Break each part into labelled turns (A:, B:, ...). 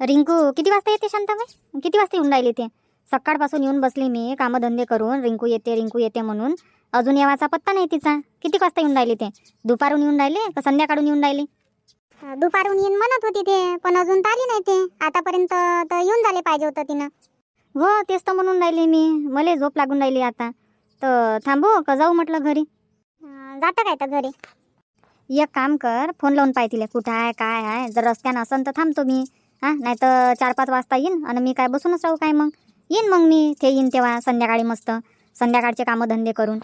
A: रिंकू किती वाजता येते शांताबाई? किती वाजता येऊन राहिली ते सकाळपासून येऊन बसली मी कामधंदे करून रिंकू येते रिंकू येते म्हणून. अजून येवाचा पत्ता नाही तिचा. किती वाजता येऊन राहिली ते दुपारून येऊन राहिले का संध्याकाळून येऊन राहिली?
B: दुपारून येईन म्हणत होती ते पण अजून तर आली नाही ते. आतापर्यंत तर येऊन झाले पाहिजे होतं तिनं.
A: हो तेच तर म्हणून राहिली मी. मला झोप लागून राहिली आता. तर थांबू का जाऊ म्हटलं घरी?
B: जातं काय तर घरी.
A: एक काम कर फोन लावून पाय तिला. कुठं आहे काय आहे? जर रस्त्यानं असन तर थांबतो मी. हा नाही तर चार पाच वाजता येईन आणि मी काय बसूनच राहू काय मग? येईन मग मी ते येईन तेव्हा संध्याकाळी मस्त. संध्याकाळचे कामं धंदे करून.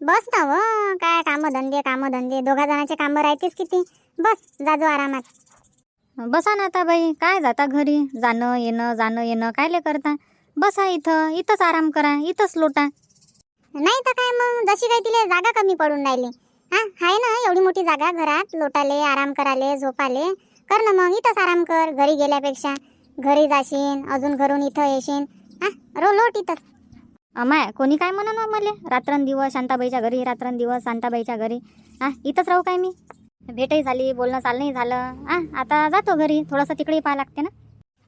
B: बस ना व काय कामं धंदे कामं धंदे. दोघा जणांचे कामं राहतेच किती. बस जाजो आरामात.
A: बसा ना आता बाई काय जाता घरी? जाणं येणं जाणं येणं कायले करता? बसा इथं इथंच आराम करा इथंच लोटा.
B: नाही तर काय मग जशी काही तिला जागा कमी पडून राहिली. हा आहे ना एवढी मोठी जागा घरात लोटाले आराम कराले झोपाले. कर ना मग इथंच आराम कर घरी गेल्यापेक्षा. घरी जाशील अजून घरून इथं येशील हा रो लोट इथंच.
A: अमाय कोणी काय म्हणा ना मला? रात्रंदिवस शांताबाईच्या घरी रात्रंदिवस शांताबाईच्या घरी. हा इथंच राहू काय मी? भेटही झाली बोलणं चालणंही झालं. हा आता जातो घरी थोडंसं तिकडे पाहा लागते ना.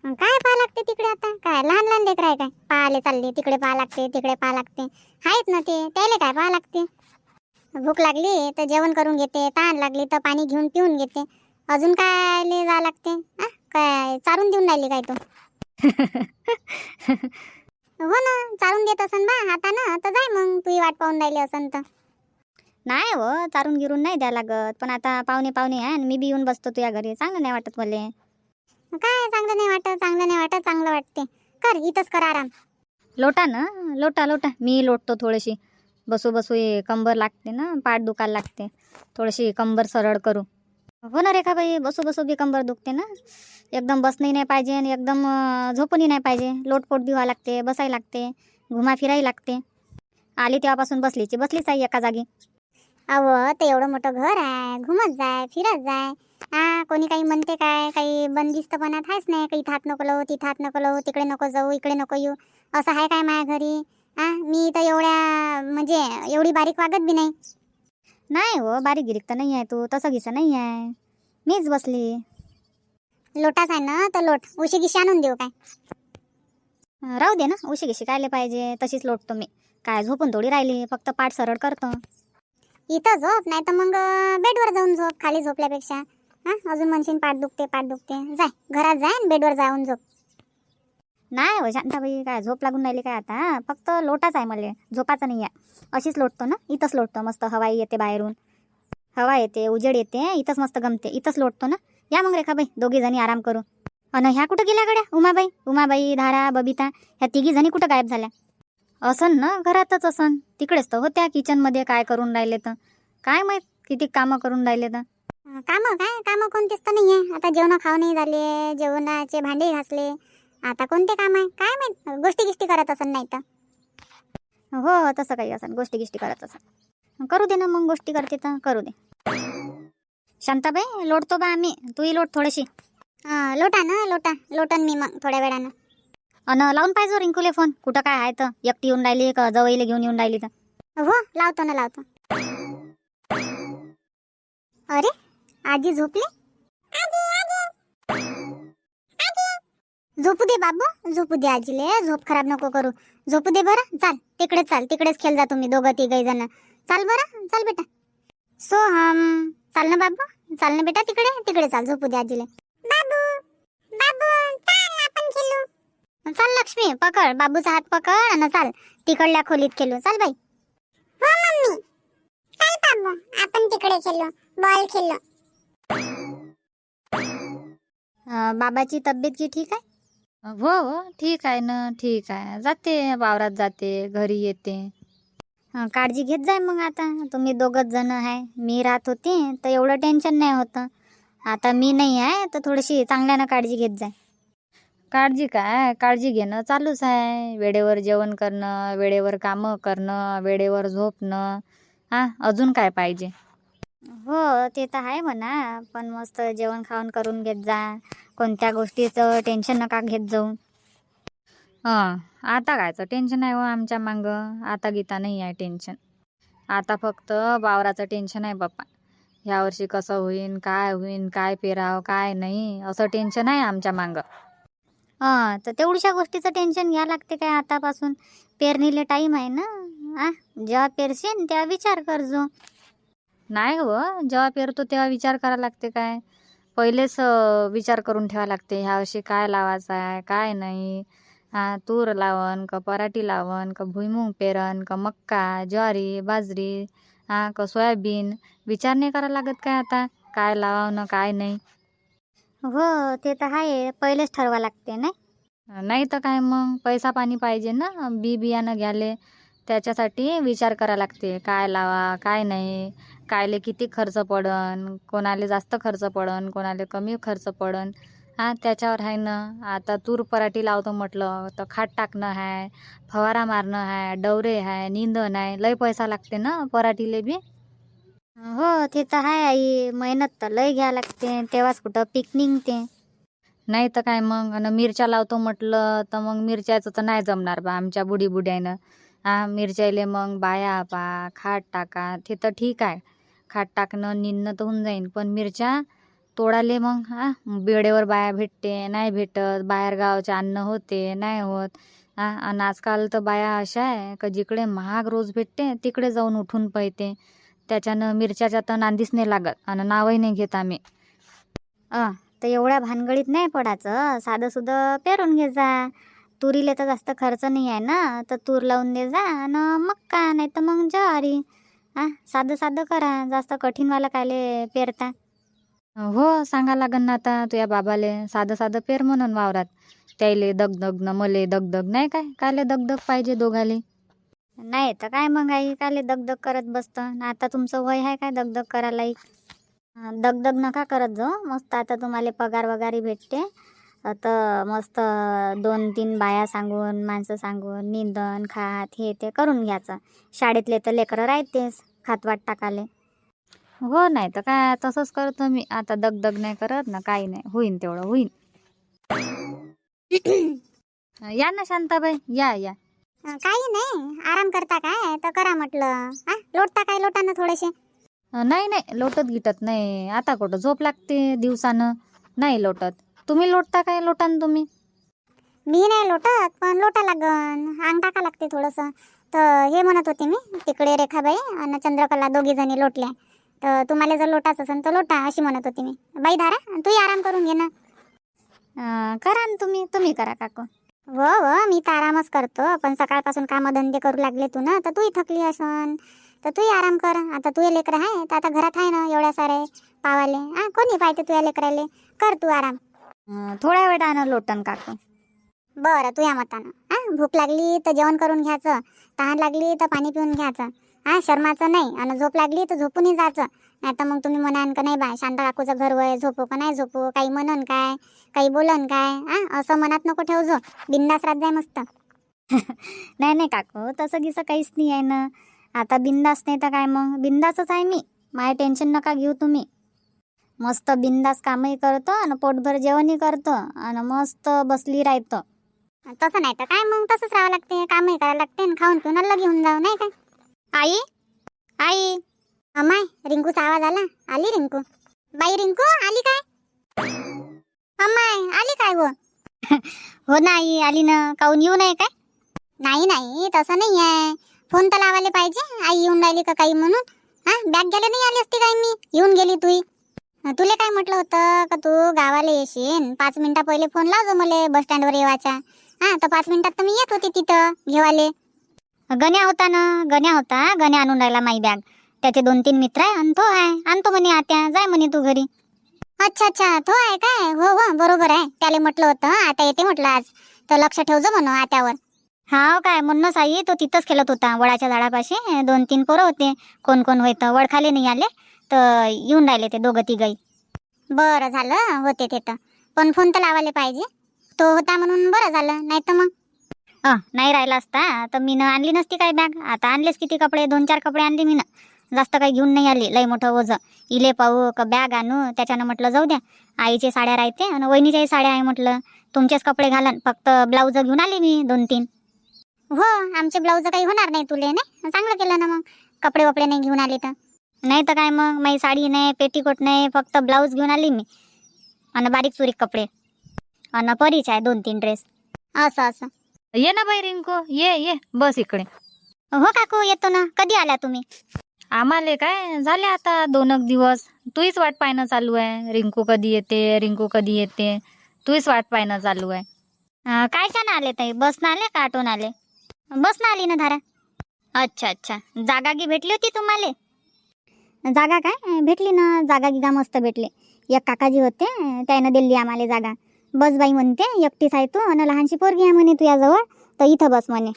B: काय पाहा लागते तिकडे आता? काय लहान लहान लेकर आहे काय? पाहाले चालले तिकडे पाहा लागते तिकडे पाहा लागते. आहेत ना ते त्याले काय पाहा लागते? भूक लागली तर जेवण करून घेते तहान लागली तर पाणी घेऊन पिऊन घेते. अजून काय ले जा लागते? आ? काय चारून देऊन राहिली काय तू? हो ना चारून देत असन बा हातानं तर जाय मग तुही वाट पाहून राहिली असन तर.
A: नाही हो चारून गिरून नाही द्या लागत पण आता पाहुणे पाहुणे आहे आणि मी बी येऊन बसतो तुझ्या घरी चांगलं नाही वाटत मला.
B: काय चांगलं नाही वाटत चांगलं नाही वाटत चांगलं वाटते. कर इथंच कर आराम.
A: लोटा ना लोटा लोटा मी लोटतो थोडीशी. बसू बसू हे कंबर लागते ना पाठ दुखायला लागते. थोडीशी कंबर सरळ करू. हो ना रेखाबाई बसू बसू बी कंबर दुखते ना. एकदम बसणंही नाही पाहिजे आणि एकदम झोपूनही नाही पाहिजे. लोटपोट बी व्हावं लागते बसायला लागते घुमा फिरायला लागते. आली तेव्हापासून बसलीची बसलीच आहे एका जागी.
B: अव ते एवढं मोठं घर आहे. घुमत जाय फिरत जाय. हा कोणी काही म्हणते काय? काही बंदिस्तपणात आहेच नाही. काही हात नको लावू तिथं हात नको लावू तिकडे नको जाऊ इकडे नको येऊ. असं आहे काय माझ्या घरी? हा मी तर एवढ्या म्हणजे एवढी बारीक वागत बी नाही.
A: नाही हो बारीक गिरीक तर नाही आहे तू. तसं गिसं नाही आहे. मीच बसली.
B: लोटाच आहे ना तर लोट. उशी गिशी आणून देऊ काय?
A: अं, राहू दे ना उशी गिशी कायले पाहिजे तशीच लोटतो मी. काय झोपून थोडी राहिली फक्त पाठ सरळ करतो.
B: इथं झोप नाही तर मग अं, बेडवर जाऊन झोप खाली झोपल्यापेक्षा. हा अजून म्हणशील पाठ दुखते पाठ दुखते. जाय घरात जाय आणि बेडवर जाऊन झोप.
A: नाही हो शांताबाई काय झोप लागून राहिली काय आता? फक्त लोटाच आहे मला झोपाचं नाही आहे अशीच लोटतो ना इथंच लोटतो मस्त हवाई येते बाहेरून. हवा येते उजेड येते इथंच मस्त गमते इथंच लोटतो ना? या मग रेखाबाई दोघी जणी आराम करू. अन ह्या कुठं गेल्या गड्या? उमाबाई उमाबाई धारा बबिता ह्या तिघी जणी कुठं गायब झाल्या? असन ना घरातच असन. तिकडेच तर होत्या किचनमध्ये काय करून राहिले तर. काय माहीत किती कामं करून राहिले तर.
B: काम काय? काम कोणतेच तर नाही आहे आता जेवण खाऊ नाही झाले जेवणाचे भांडे घासले. आता कोणते काम आहे? काय माहीत? गोष्टी गिष्टी करत असन नाही तर
A: हो तसं काही असन. गोष्टी गिष्टी करत असन. करू दे ना मग गोष्टी करते तर करू दे. शांताबाई लोटतो बा आम्ही. तूही लोट थोडीशी.
B: लोटा ना लोटा. लोटन मी मग थोड्या वेळानं.
A: अन लावून पाहिजे रिंकूले फोन. कुठं काय आहे तर. एकटी येऊन राहिली का जवळीले घेऊन येऊन राहिली तर.
B: हो लावतो ना लावतो. अरे आजी झोपली? झोपू दे बाबू झोपू दे आजीले. झोप खराब नको करू. झोपू दे बरं. चाल तिकडे चाल. तिकडेच खेळ जा तुम्ही दोघं तिघही जण. चाल बरं चाल बेटा. सो हम चाल ना बाबू चाल ना बेटा तिकडे तिकडे चाल झोपू दे आजीले. बाबू बाबू चाल आपण खेळू. चाल लक्ष्मी पकड बाबूचा हात पकड आणि चाल. तिकडल्या खोलीत खेळू. चाल बाई. हो मम्मी. चल बाबू आपण तिकडे खेळलो बॉल खेळलो
A: अं, बाबाची तब्येत की ठीक आहे?
C: हो हो ठीक आहे ना ठीक आहे. जाते वावरात जाते घरी येते.
A: हं, काळजी घेत जाय मग आता. तुम्ही दोघच जण आहे. मी राहत होते तर एवढं टेन्शन नाही होतं. आता मी नाही आहे तर थोडीशी चांगल्यानं काळजी घेत जाय.
C: काळजी काय? काळजी घेणं चालूच आहे. वेळेवर जेवण करणं वेळेवर कामं करणं वेळेवर झोपणं. हा अजून काय पाहिजे?
A: हो ते तर आहे म्हणा. पण मस्त जेवण खावण करून घेत जा. कोणत्या गोष्टीचं टेन्शन नका घेत जाऊ.
C: हां आता कायचं टेन्शन आहे हो आमच्या मागं. आता गीता नाही आहे टेन्शन आता फक्त वावराचं टेन्शन आहे बाप्पा. यावर्षी कसं होईन काय होईन काय पेराव काय नाही असं टेन्शन आहे आमच्या मांग.
A: हा तर तेवढ्याशा गोष्टीचं टेन्शन घ्या लागते काय आतापासून. पेरणीले टाईम आहे ना. आ जेव्हा पेरशील तेव्हा विचार करजो
C: नाही हो जेव्हा पेरतो तेव्हा विचार करायला लागते काय. पहिलेच अं, विचार करून ठेवा लागते ह्या वर्षी काय लावायचं आहे काय नाही. हा तूर लावन का पराठी लावन का भुईमुग पेरन का मक्का ज्वारी बाजरी हा का सोयाबीन. विचार नाही करायला लागत काय आता? काय लावावं काय नाही.
A: हो ते तर आहे. पहिलेच ठरवा लागते नाही?
C: नाही तर काय मग? पैसा पाणी पाहिजे ना? बी बियाणं घ्याले त्याच्यासाठी विचार करा लागते. काय लावा काय नाही? कायले किती खर्च पडन? कोणाले जास्त खर्च पडन? कोणाले कमी खर्च पडन? हा त्याच्यावर आहे ना. आता तूर पराठी लावतो म्हटलं तर खाट टाकणं आहे फवारा मारणं आहे डवरे आहे निंदण आहे लय पैसा लागते ना पराठीले बी?
A: हो ते तर आहे आई मेहनत तर लय घ्या लागते तेव्हाच कुठं पीक निघते.
C: नाही तर काय मग आणि मिरच्या लावतो म्हटलं तर मग मिरच्याचं तर नाही जमणार बा आमच्या बुडी बुड्यानं हा मिरच्याले मग बाया पा खाट टाका ते तर ठीक आहे खाट टाकणं निंदणं तर होऊन जाईन पण मिरच्या तोडाले मग हा? वेळेवर बाया भेटते नाही भेटत. बाहेर गावचे अन्न होते नाही होत. हा? आणि आजकाल तर बाया अशा आहे का जिकडे महाग रोज भेटते तिकडे जाऊन उठून पळते त्याच्यानं मिरच्याच्या तर नांदीच नाही लागत आणि नावही नाही घेत आम्ही.
A: अ तर एवढ्या भानगडीत नाही पडायचं साधं सुधं पेरून घे जा. तुरीले तर जास्त खर्च नाही आहे ना तर तूर लावून दे जा आणि मक्का नाही तर मग ज्वारी. हा? साधं साधं करा जास्त कठीणवालं कायले पेरता.
C: हो सांगा लागन ना आता तुझ्या बाबाले. साधं साधं पेर म्हणून वावरात. त्याले दगदग न मले दगदग. नाही काय? काले दगदग पाहिजे दोघाले?
A: नाही तर काय मग आई? काले दगदग करत बसतं? आता तुमचं वय आहे काय दगदग करायला दगदग नका करत जाऊ. मस्त आता तुम्हाला पगार वगैरे भेटते. तर मस्त दोन तीन बाया सांगून माणसं सांगून निंदन खात हे ते करून घ्यायचं. शाळेतले तर लेकरं राहतेच खातवाट टाकाले
C: हो नाही तर काय तसंच करतो मी. आता दगदग नाही करत ना काही नाही. होईन तेवढं होईन. या ना शांताबाई या या.
B: काही नाही. आराम करता काय? तर करा म्हटलं. हा लोटता काय लोटानं थोडेसे?
C: नाही नाही. लोटत गिटत नाही. आता कुठं झोप लागते दिवसानं? नाही लोटत. तुम्ही लोटता काय लोटान तुम्ही?
B: मी नाही लोटत पण लोटा लागन. अंग टाका लागते थोडंसं. तर हे म्हणत होते मी तिकडे रेखाबाई आणि चंद्रकला दोघी जणी लोटल्या. तर तुम्हाला जर लोटाच असेल तर लोटा अशी म्हणत होती मी. बाई धारा तूही आराम करून घे ना.
A: करा ना तुम्ही तुम्ही करा काकू.
B: हो हो मी तर आरामच करतो पण सकाळपासून कामधंदे करू लागले तू ना तर तूही थकली असन. तर तूही आराम कर. आता तुझे लेकरं आहे तर आता घरात आहे ना एवढ्या सारे पावाले. हा कोणी पाहिजे तुझ्या लेकराले? कर तू आराम.
A: थोड्या वेळानं लोटन काकू.
B: बरं तुझ्या मतानं. हा भूक लागली तर जेवण करून घ्यायचं तहान लागली तर पाणी पिऊन घ्यायचं. हा शर्माचं नाही. आणि झोप लागली तर झोपूनही जायचं. नाही तर मग तुम्ही म्हणान का नाही बा शांता काकूचं घर वय झोपू का नाही झोपू काही म्हणन काय काही बोलन काय हा असं मनात नको ठेवजो. बिंदास रात जाय मस्त.
A: नाही नाही काकू तसं गिसं काहीच नाही आहे ना. आता बिंदास नाही तर काय मग? बिंदासच आहे मी. माय टेन्शन नका घेऊ तुम्ही. मस्त बिंदास कामही करतो आणि पोटभर जेवणही करतो आणि मस्त बसली राहतो.
B: तसं नाही तर काय मग? तसंच राहावं लागते कामही करायला लागते आणि खाऊन पिऊन अलग घेऊन जाऊ नाही काय आई? आई. अमाय रिंकूचा आवाज आला. आली रिंकू? बाई रिंकू आली काय? अमाय आली काय हो?
A: हो ना आई आली ना. काऊन येऊ नये काय?
B: नाही नाही तसं नाही आहे. फोन तर लावायला पाहिजे. आई येऊन राहिली का काही म्हणून? हा बॅग गेले नाही आली असती काय मी? येऊन गेली तुई तुले काय म्हटलं होतं का तू गावाला येशील? पाच मिनिटा पहिले फोन लावजो मला बस स्टँडवर येवायचा. हा तर पाच मिनिटात तर मी येत होते तिथं घेवाले.
A: गण्या होता ना गण्या होता गण्या आणून राहिला माई बॅग. त्याचे दोन तीन मित्र आहे आणि तो आहे. आणतो म्हणे आत्या जाय म्हणे तू घरी.
B: अच्छा अच्छा तो आहे काय? हो हो बरोबर आहे. त्याला म्हटलं होतं आता येते म्हटलं आज. तर लक्ष ठेवजो म्हणून आत्यावर.
A: हा काय म्हणणं आई तो तिथंच खेळत होता वडाच्या झाडापाशी. दोन तीन पोरं होते. कोण कोण होतं वडखाले नाही आले तर येऊन राहिले ते दोघं तिघही.
B: बरं झालं होते ते तर. पण फोन तर लावायला पाहिजे. तो होता म्हणून बरं झालं नाही तर मग?
A: अ नाही राहिला असता तर मी आणली नसती काय बॅग आता आणलेच किती कपडे दोन चार कपडे आणले मी ना जास्त काही घेऊन नाही आली लय मोठं ओझं. इले पाहू का बॅग आणू त्याच्यानं म्हटलं जाऊ द्या आईचे साड्या राहते आणि वहिनीच्याही साड्या आहे म्हटलं. तुमचेच कपडे घालन फक्त ब्लाऊज घेऊन आले मी दोन तीन
B: हो आमचे ब्लाऊज काही होणार नाही तुले नाही? चांगलं केलं ना मग कपडे वपडे नाही घेऊन आले तर. नाही तर काय मग माझी साडी नाही पेटीकोट नाही फक्त ब्लाऊज घेऊन आली मी आणि बारीक चुरीक कपडे आणि परीच आहे दोन तीन ड्रेस असं असं.
A: ये ना बाई रिंकू ये ये बस इकडे.
B: हो काकू येतो ना. कधी आल्या तुम्ही?
A: आम्हाले काय झाले आता दोन एक दिवस. तूच वाट पाहणं चालू आहे. रिंकू कधी येते रिंकू कधी येते तूच वाट पाहणं चालू आहे.
B: काय छान आले ताई? बसनं आले का ऑटोनं आले? बसनं आली ना धारा. अच्छा अच्छा. जागा गी भेटली होती तुम्हाला? जागा काय? भेटली ना. जागा गिगा मस्त भेटली. एक काकाजी होते त्यानं दिली आम्हाला जागा. बस बाई म्हणते एकटीच आहे तू आणि लहानशी पोरगी आहे म्हणे तुझ्याजवळ तर इथं बस म्हणे.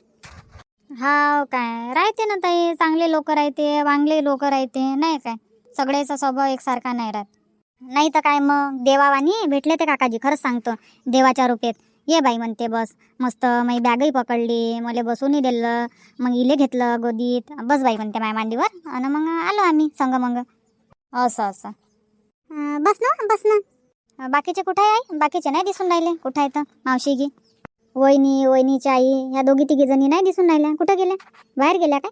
B: हा काय राहते ना ताई चांगले लोक राहते वांगले लोक राहते नाही काय सगळ्याचा स्वभाव एकसारखा नाही राहत. नाही तर काय मग देवावानी भेटले ते काकाजी खरंच सांगतो देवाच्या रूपेत. ये बाई म्हणते बस मस्त मी बॅगही पकडली मला बसूनही दिलं मग इले घेतलं गोदीत बस बाई म्हणते माझ्या मांडीवर आणि मग आलो आम्ही संग मग असं. असं बस ना बस ना. बाकीचे कुठे आहे बाकीचे नाही दिसून राहिले. कुठे आहेत? मावशी गी? वहिनी वहिनीची आई ह्या दोघी तिघी जणी नाही दिसून राहिल्या. कुठं गेल्या? बाहेर गेल्या काय?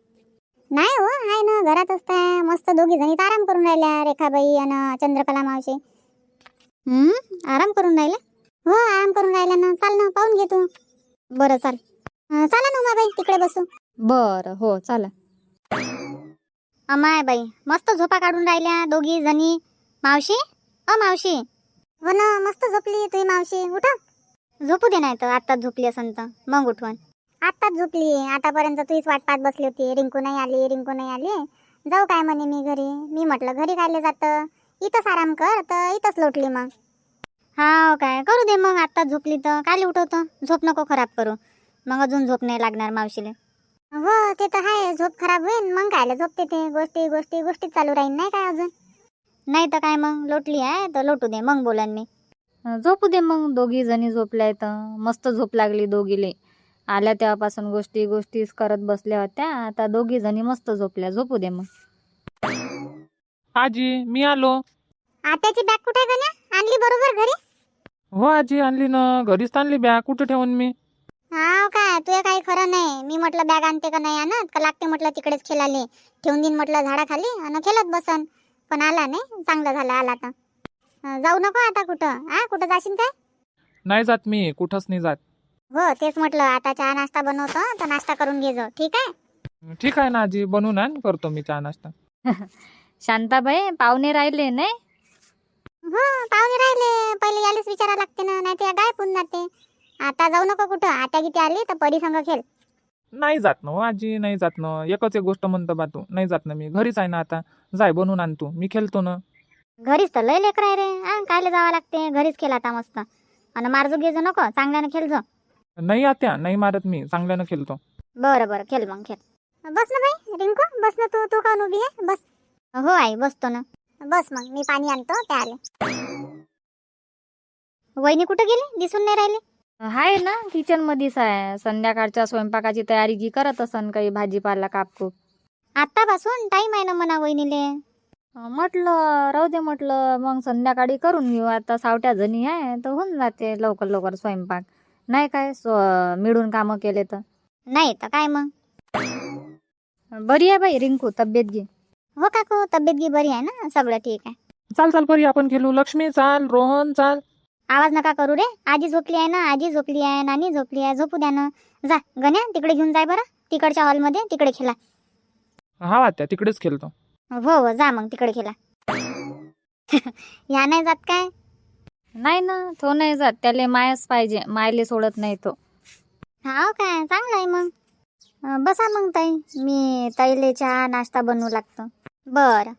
B: नाही हो आहे ना. घरात असताय. मस्त दोघी जणी तर आराम करून राहिल्या. रेखाबाई आणि चंद्रकला मावशी. हम्म? आराम करून राहिल्या हो आराम करून राहिल्या ना. चाल ना पाहून घे तू. बरं चाल. चला ना उमाबाई तिकडे बसू.
A: बरं हो चला.
B: अमाय बाई मस्त झोपा काढून राहिल्या दोघी जणी. मावशी? अ मावशी. हो ना मस्त झोपली तुझी मावशी. उठा. झोपू दे नाही तर आत्ताच झोपली असन तर. मग उठवण. आत्ताच झोपली आतापर्यंत तुझीच वाट पाहत बसली होती. रिंकू नाही आली रिंकू नाही आली. जाऊ काय म्हणे मी घरी? मी म्हटलं घरी खायला जातं. इथंच आराम कर तर इथंच लोटली मग. हा हो काय. करू दे मग. आत्ताच झोपली तर. काल उठवतं. झोप नको खराब करू. मग अजून झोप नाही लागणार मावशीला. हो ते तर आहे. झोप खराब होईल. मग कायला झोपते ते? गोष्टी गोष्टी गोष्टी चालू राहील नाही काय अजून? नाही तर काय मग? लोटली आहे तर लोटू दे. मग बोलन मी.
A: झोपू दे मग दोघी जणी झोपल्या तर मस्त झोप लागली दोघीले. आल्या तेव्हापासून गोष्टी गोष्टीच करत बसल्या होत्या. आता दोघी जणी मस्त झोपल्या. झोपू दे मग.
D: आजी मी आलो.
B: आत्याची बॅग कुठे गण्या? आणली बरोबर घरी?
D: हो आजी आणली ना. घरीच आणली बॅग. कुठे ठेवून मी?
B: हा काय? तुझं काही खरं नाही. मी म्हटलं बॅग आणते का नाही आणत? का लागते म्हटलं तिकडेच खेळाले ठेवून देईन म्हटलं झाडाखाली. आणि खेळत बसन. पण आला नाही. चांगलं झालं आला तर. अं, जाऊ नको आता कुठं. हा कुठं जाशील काय?
D: नाही जात मी. कुठंच नाही जात.
B: हो तेच म्हटलं. आता चहा नाश्ता बनवतो तर नाश्ता करून घे जो ठीक आहे?
D: ठीक आहे ना आजी. बनवून आण. करतो मी चहा नाश्ता.
A: शांताबाई पाहुणे राहिले नाही?
B: हो पाहुणे राहिले. पहिले यालेच विचारा लागते ना. नाही ते गाय पुन जाते. आता जाऊ नको कुठं. आता किती आली तर परी संग खेळ.
D: नाही जात ना हो आजी नाही जात ना. एकच एक गोष्ट म्हणतो बा तू नाही जात ना मी. घरीच आहे ना आता. जाय बनवून आण तू. मी खेळतो ना.
B: घरीच तर लय लेकर आहे रे. हा कायले जावं लागते? घरीच खेळ आता मस्त. आणि मारजो घेजो नको? चांगल्यानं खेळ जो
D: नाही आत्या नाही मारत मी. चांगल्यानं खेळतो.
B: बरं बरं. खेळ मग खेळ. बस ना बाई रिंकू. बस ना तू तू काऊन उभी आहे? बस. हो आई बसतो ना. बस मग मी पाणी आणतो आले वहिनी कुठं गेली? दिसून नाही राहिले?
A: आहे ना किचन मध्येच आहे. संध्याकाळच्या स्वयंपाकाची तयारी की करत असन काही भाजीपाला कापकूप
B: आतापासून टाइम आहे ना म्हणा वहिनीले.
A: म्हटलं राहू दे म्हटलं मग संध्याकाळी करून घेऊ. आता सावट्या जणी आहे तर होऊन जाते लवकर लवकर स्वयंपाक. नाही काय स्व- मिळून कामं केले तर.
B: नाही तर काय मग?
A: बरी आहे बाई रिंकू तब्येत घे.
B: हो काकू तब्येत गी बरी आहे ना? सगळं ठीक आहे.
D: चाल चाल परी आपण खेळू. लक्ष्मी चाल रोहन चाल.
B: आवाज नका करू रे. आजी झोपली आहे ना आजी झोपली आहे नानी झोपली आहे. झोपू द्या ना. जा गण्या तिकडे घेऊन जाय बरं. तिकडच्या हॉलमध्ये तिकडे खेळा.
D: हा आत्या तिकडेच खेळतो.
B: हो हो जा मग तिकडे खेळा. या नाही जात काय?
A: नाही ना तो नाही जात. त्याले मायच पाहिजे. मायले सोडत नाही तो.
B: हा काय? चांगलं आहे मग. अं, बसा मग ताई. मी ताईले चहा नाश्ता बनवू लागतो. बरं.